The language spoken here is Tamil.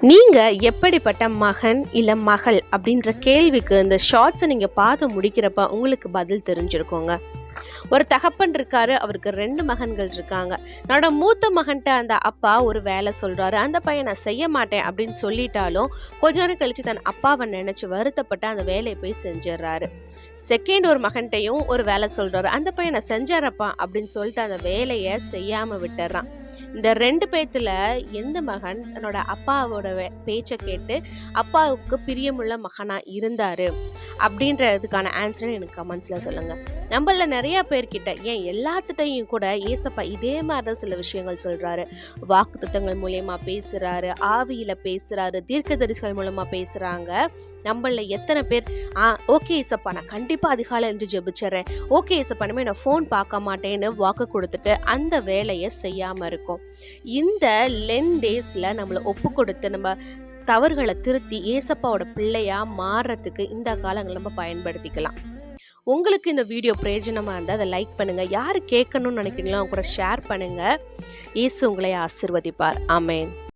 நீங்கள் எப்படிப்பட்ட மகன் இல்லை மகள் அப்படின்ற கேள்விக்கு இந்த ஷார்ட்ஸை நீங்கள் பார்த்து முடிக்கிறப்ப உங்களுக்கு பதில் தெரிஞ்சிருக்கோங்க. ஒரு தகப்பன் இருக்காரு அவருக்கு ரெண்டு மகன்கள் இருக்காங்க. தன்னோட மூத்த மகன்கிட்ட அந்த அப்பா ஒரு வேலை சொல்றாரு அந்த பையன் நான் செய்ய மாட்டேன் அப்படின்னு சொல்லிட்டாலும் கொஞ்ச நேரம் கழிச்சு தன் அப்பாவை நினைச்சு வருத்தப்பட்டு அந்த வேலையை போய் செஞ்சிடுறாரு. செகண்ட் ஒரு மகன்கிட்டையும் ஒரு வேலை சொல்றாரு அந்த பையனை செஞ்சாரப்பா அப்படின்னு சொல்லிட்டு அந்த வேலையை செய்யாம விட்டுறான் இந்த ரெண்டு பேத்துல எந்த மகன் தன்னோட அப்பாவோட பேச்சை கேட்டு அப்பாவுக்கு பிரியமுள்ள மகனா இருந்தாரு? அப்படின்றதுக்கான ஆன்சரை எனக்கு கமெண்ட்ஸில் சொல்லுங்கள் நம்மள நிறைய பேர்கிட்ட ஏன் எல்லாத்துட்டையும் கூட ஏசப்பா இதே மாதிரி தான் சில விஷயங்கள் சொல்கிறாரு வாக்கு திட்டங்கள் மூலயமா பேசுகிறாரு ஆவியில் பேசுகிறாரு தீர்க்க தரிசிகள் மூலமாக பேசுகிறாங்க நம்மள எத்தனை பேர் ஆ ஓகே ஏசப்பா நான் கண்டிப்பாக அதிகாலை என்று ஜெபிச்சிடுறேன். ஓகே ஏசப்பா நான் ஃபோன் பார்க்க மாட்டேன்னு வாக்கு கொடுத்துட்டு அந்த வேலையை செய்யாமல் இருக்கும். இந்த லென் டேஸில் நம்மளை ஒப்பு கொடுத்து நம்ம தவறுகளை திருத்தி ஏசப்பாவோட பிள்ளையா மாறுறதுக்கு இந்த காலங்களை நம்ம பயன்படுத்திக்கலாம். உங்களுக்கு இந்த வீடியோ பிரயோஜனமாக இருந்தால் அதை லைக் பண்ணுங்கள் யார் கேட்கணும்னு நினைக்கிறீங்களோ அவங்க கூட ஷேர் பண்ணுங்கள் இயேசு உங்களை ஆசிர்வதிப்பார். ஆமென்